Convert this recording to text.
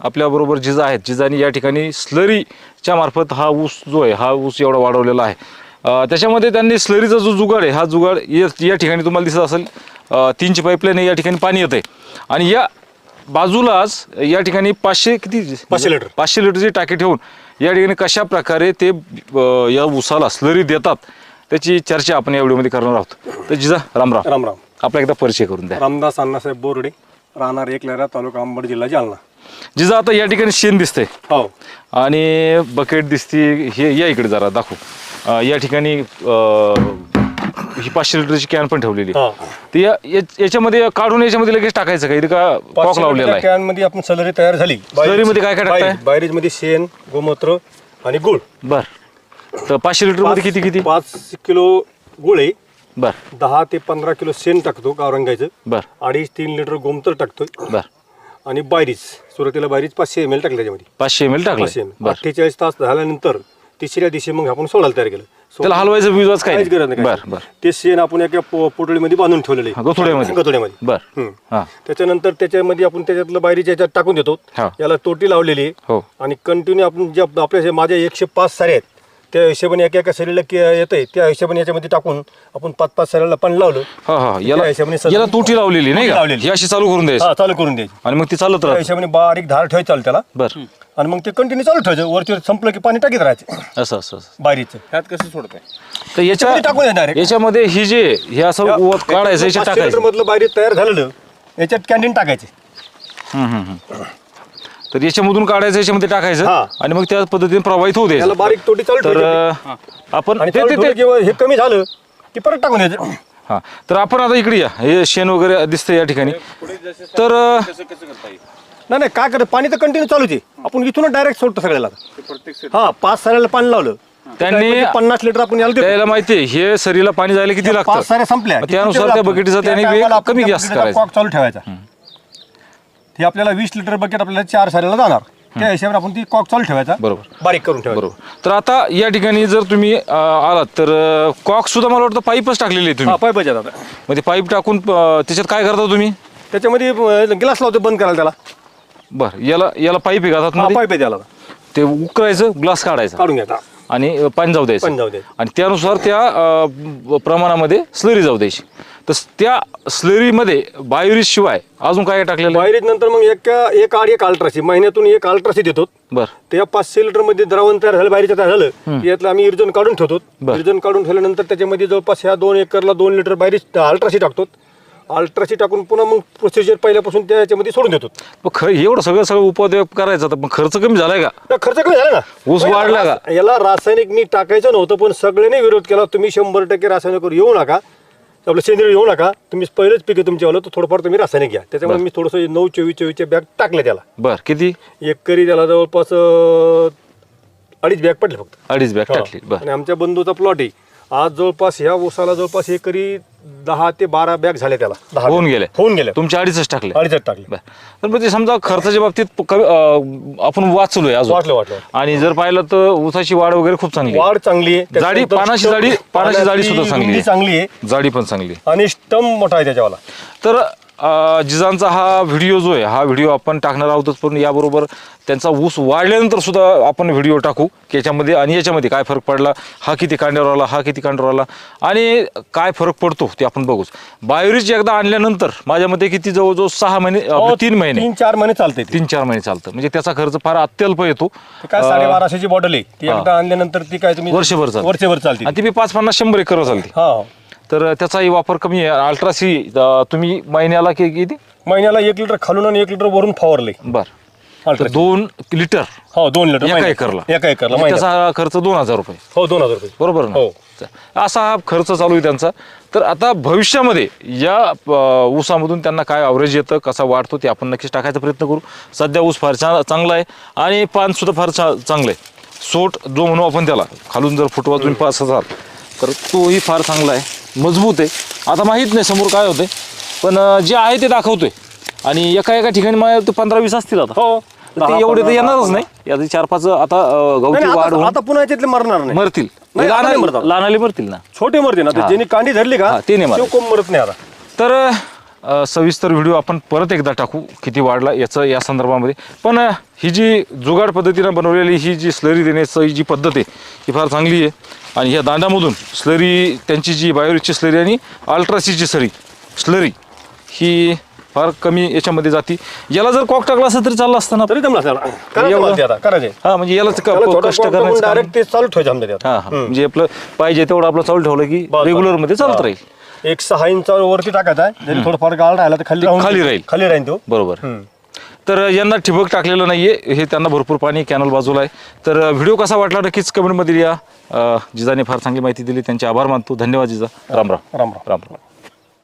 आपल्याबरोबर जिजा आहेत. जिजानी या ठिकाणी स्लरीच्या मार्फत हा ऊस जो आहे हा ऊस एवढा वाढवलेला आहे. त्याच्यामध्ये त्यांनी स्लरीचा जो जुगाड आहे हा जुगाड या ठिकाणी तुम्हाला दिसत असेल. तीनची पाईपलाईन या ठिकाणी पाणी येतं आहे आणि या बाजूलाच या ठिकाणी पाचशे किती? पाचशे लिटर. पाचशे लिटरची टाकी ठेवून या ठिकाणी कशा प्रकारे ते या ऊसाला स्लरी देतात त्याची चर्चा आपण या व्हिडिओमध्ये करणार आहोत. तर जिजा रामराम राम राम. आपला एकदा परिचय करून द्या. रामदास अण्णासाहेब बोर्डे राहणार एकलेरा तालुका अंबड जिल्हा जालना. जिजा आता या ठिकाणी शेण दिसतंय. हो. आणि बकेट दिसती हे या इकडे जरा दाखवू. अं, या ठिकाणी अं, ही पाचशे लिटरची कॅन पण ठेवलेली आहे. हा. या याच्यामध्ये काढून याच्यामध्ये लगेच टाकायचं का? इथं का कॉक लावलेला आहे? कॅनमध्ये आपण सलरी तयार झाली. स्लरीमध्ये काय काय टाकताय? बायरेजमध्ये शेण गोमूत्र आणि गुळ. बर. तर पाचशे लिटरमध्ये किती किती? पाच किलो गुळ आहे. बर. दहा ते पंधरा किलो शेण टाकतो गावरंगायचं बर. अडीच तीन लिटर गोमूत्र टाकतोय. बर. आणि बायरीज सुरुवातीला बायरीज पाचशे एम एल टाकले त्याच्यामध्ये. पाचशे एम एल पाचशे टाकलं एम बर. अठ्ठेचाळीस तास झाल्यानंतर तिसऱ्या दिवशी मग आपण सोडायला तयार केलं. सो- त्याला हलवायचं काय काहीच गरज नाही बर. बर ते शेण आपण एका पो- पोटळीमध्ये बांधून ठेवलेले. हा, बर. हम्म. हा. त्याच्यानंतर त्याच्यामध्ये आपण त्याच्यातलं बाहेरच्या याच्यात टाकून देतो. हा. याला तोटी लावलेली. आहे हो. आणि कंटिन्यू आपण जे आप- आपल्या जे माझ्या एकशे पाच सारे आहेत त्या हिशोबाने एका एका शरीराला येत आहे त्या हिशोबाने याच्यामध्ये टाकून आपण पाच पाच साऱ्याला पण लावलं. हा हा. याला त्या हिशोबाने याला तुटी लावलेली नाही का? लावलेली. ही अशी चालू करून द्यायची. हा चालू करून द्यायची. आणि मग ती चालत त्या राहत. हिशोबाने बारीक धार ठेवायचं चालू त्याला. बर. आणि मग ते कंटिन्यू चालू ठेवायचं. वरती संपलं की पाणी टाकीत राहायचं. असं असं असं. बारीचं. ह्यात कसं सोडताय? तर याच्या त्याच्यामध्ये टाकून direct. याच्यामध्ये ही जे हे असं ओत काढायचं याच्यात पाचशे टाकायचं. लिटरमधलं बारीक तयार झालेलं याच्यात कॅन्टीन टाकायचे. हम्म, हम्म, हम्म. तर याच्यामधून काढायचं याच्यामध्ये टाकायचं हा. आणि मग त्या पद्धतीने प्रवाहित होऊ त्याला द्यायचं बारीक तोटी चालू तर ठेवायची अं, आपण आणि ते चालू ते- ठेवलं ते की हे कमी झालं की परत टाकून द्यायचं हा. तर आपण आता इकडे या. हे शेण वगैरे दिसतंय या ठिकाणी. तर अं, नाही नाही काय करत पाणी तर कंटिन्यू चालूच आहे. आपण इथूनच डायरेक्ट सोडतो सगळ्याला. हा पाच साऱ्याला पाणी लावलं. त्यांनी- त्यामध्ये पन्नास लिटर आपण याला देतो. त्याला माहितीये हे सरीला पाणी जायला किती लागतं? पाच साऱ्या संपल्या. मग त्यानुसार त्या बकेटीचा त्याने वेग कमी जास्त करायचा. कॉक चालू ठेवायचा. हे आपल्याला वीस लिटर बकेट आपल्याला चार साऱ्याला जाणार. त्या हिशोबाने आपण ती कॉक चालू ठेवायचा. बरोबर. बारीक करून ठेवायचा. बरोबर. तर आता या ठिकाणी जर तुम्ही अं, आलात तर कॉक सुद्धा मला वाटतं पाईपच टाकलेली आहे तुम्ही. पाहिजे आता. मग ते पाईप टाकून अं, त्याच्यात काय करता तुम्ही? त्याच्यामध्ये गिलास लावतो बंद करायला त्याला. बर याला याला पाईप आहे का हा पाईप आहे त्याला. ते उकरायचं ग्लास काढायचा. काढून घ्यायचा. आणि पाणी जाऊ द्यायचं पाणी जाऊ द्यायचं. आणि त्यानुसार त्या अं, प्रमाणामध्ये स्लरी जाऊ द्यायची. तर त्या स्लरीमध्ये बायोरिज शिवाय अजून काय टाकलेलं आहे? नंतर मग एक एक आड एक अल्ट्रासी महिन्यातून एक अल्ट्रासी देतो बर. त्या पाचशे लिटरमध्ये द्रावण तयार झालं बाहेरचं तयार झालं की यातलं आम्ही इर्जन काढून ठेवतो. बरं. इर्जन काढून ठेवल्यानंतर त्याच्यामध्ये जवळपास ह्या दोन एकरला दोन लिटर बाहेर अल्ट्रासी टाकतो. अल्ट्रासी टाकून पुन्हा मग प्रोसिजर पहिल्यापासून त्या याच्यामध्ये सोडून देतो. मग एवढं सगळं सगळं उपद्योग करायचा तर मग खर्च कमी झालाय का? खर्च कमी झाला ना. ऊस वाढला का? याला रासायनिक मी टाकायचं नव्हतं पण सगळ्यांनी विरोध केला तुम्ही शंभर टक्के रासायनिक येऊ नका. आपलं सेंद्रिय येऊ नका. तुम्ही पहिलेच पीक तुमच्यावालं तर थोडंफार तुम्ही रासायनिक घ्या. त्याच्यामुळे मी थोडंसं नऊ चोवीस चोवीसच्या बॅग टाकल्या त्याला. बर किती? एकरी त्याला जवळपास अं, अडीच बॅग पडले फक्त. अडीच बॅग टाकली हा. बर. आणि आमच्या बंधूचा प्लॉट आहे. आज जवळपास ह्या ऊसाला जवळपास एकरी दहा ते बारा बॅग झाले त्याला. दहा होऊन bag. गेले. होऊन गेले. तुमच्या अडीचच टाकले. अडीचच टाकले. बर. तर मग ते समजा खर्चाच्या बाबतीत प- कमी अं, आपण वाचलोय अजून. वाटलं वाटलं आणि जर पाहिलं तर ऊसाची वाढ वगैरे खूप चांगली आहे. वाढ चांगली आहे. जाडी त्याच्यानंतर पानाची जाडी पानाची जाडी सुद्धा चांगली रुंदी आहे चांगली आहे. जाडी पण चांगली आहे. आणि स्टम मोठा आहे त्याच्यावाला. तर अं, जिजांचा हा व्हिडिओ जो आहे हा व्हिडिओ आपण टाकणार आहोतच पण याबरोबर त्यांचा ऊस वाढल्यानंतर सुद्धा आपण व्हिडिओ टाकू की याच्यामध्ये आणि याच्यामध्ये काय फरक पडला हा किती कांड्यावर आला हा किती कांड्यावर आला आणि काय फरक पडतो ते आपण बघूच. बायोरिज एकदा आणल्यानंतर माझ्या मते किती जवळजवळ सहा महिने अं, हो, तीन महिने. तीन चार महिने चालते ते. तीन चार महिने चालतं. म्हणजे त्याचा खर्च फार अत्यल्प येतो. ते काय साडेबाराशेची बॉटल आहे. ती हा. एकदा आणल्यानंतर ती काय तुम्ही वर्षभर चालते. वर्षभर चालते. आणि ती बी पाच पन्नास शंभर एकर चालते. हा. तर त्याचाही वापर कमी आहे. अल्ट्रासी तुम्ही महिन्याला कि- किती? महिन्याला एक लिटर खालून आणि एक लिटर वरून फवारले. बर. तर दोन लिटर. हो दोन लिटर एका. एकरला. एका एकरला म्हणजे. त्याचा खर्च दोन हजार रुपये. हो दोन हजार रुपये. बरोबर ना? हो. असा हा खर्च चालू आहे त्यांचा. तर आता भविष्यामध्ये या अ, ऊसामधून त्यांना काय अवरेज येतं कसा वाढतो ते आपण नक्कीच टाकायचा प्रयत्न करू. सध्या ऊस फार छान चांगला आहे आणि पान सुद्धा फार चांगलं आहे. सोट जो म्हणू आपण त्याला खालून जर फुटवा तुम्ही पाच हजार तर तोही फार चांगला आहे. मजबूत आहे. आता माहीत नाही समोर काय होते पण जे आहे ते दाखवतोय. आणि एका एका ठिकाणी मला वाटतं पंधरा वीस असतील आता. हो. ते एवढे तर येणारच नाही. यात चार पाच आता गवती वाढ आता होऊन आता पुन्हा याच्यातले मरणार नाही. मरतील. नाही, आता नाही मरतात. लहान लहानले मरतील ना. छोटे मरते ना. ज्यांनी कांडी धरली का हा, ते नाही मरत नाही आता. तर अ, सविस्तर व्हिडिओ आपण परत एकदा टाकू किती वाढला याचं या संदर्भामध्ये पण अ, ही जी जुगाड पद्धतीनं बनवलेली ही जी स्लरी देण्याची ही जी पद्धत आहे ही फार चांगली आहे आणि ह्या दांड्यामधून स्लरी त्यांची जी बायोरिकची स्लरी आणि अल्ट्रासीची सरी स्लरी ही फार कमी याच्यामध्ये जाती याला जर कॉक टाकला असतं तरी चाललं असतं ना तरी जमला असणार. करायचं एवढं? मला ते आता करायचे हा म्हणजे याला कष्ट करण्याचं काम- डायरेक्ट ते चालू ठेवायचं आमच्या त्यात. हा हा म्हणजे आपलं पाहिजे तेवढं आपलं चालू ठेवलं की बस, बस. रेग्युलरमध्ये चालत हा. राहील एक सहा इंच वरती टाकायचा आहे. जरी थोडंफार गाळ राहिला तर खाली राहून खाली राहील. खाली राहील तो. बरोबर. हम्म. तर यांना ठिबक टाकलेलं नाहीये. हे त्यांना भरपूर पाणी कॅनल बाजूला आहे. तर व्हिडिओ कसा वाटला नक्कीच कमेंटमध्ये या अं, जिजाने फार चांगली माहिती दिली. त्यांचे आभार मानतो. धन्यवाद जिजा. राम राम. राम राम. राम राम.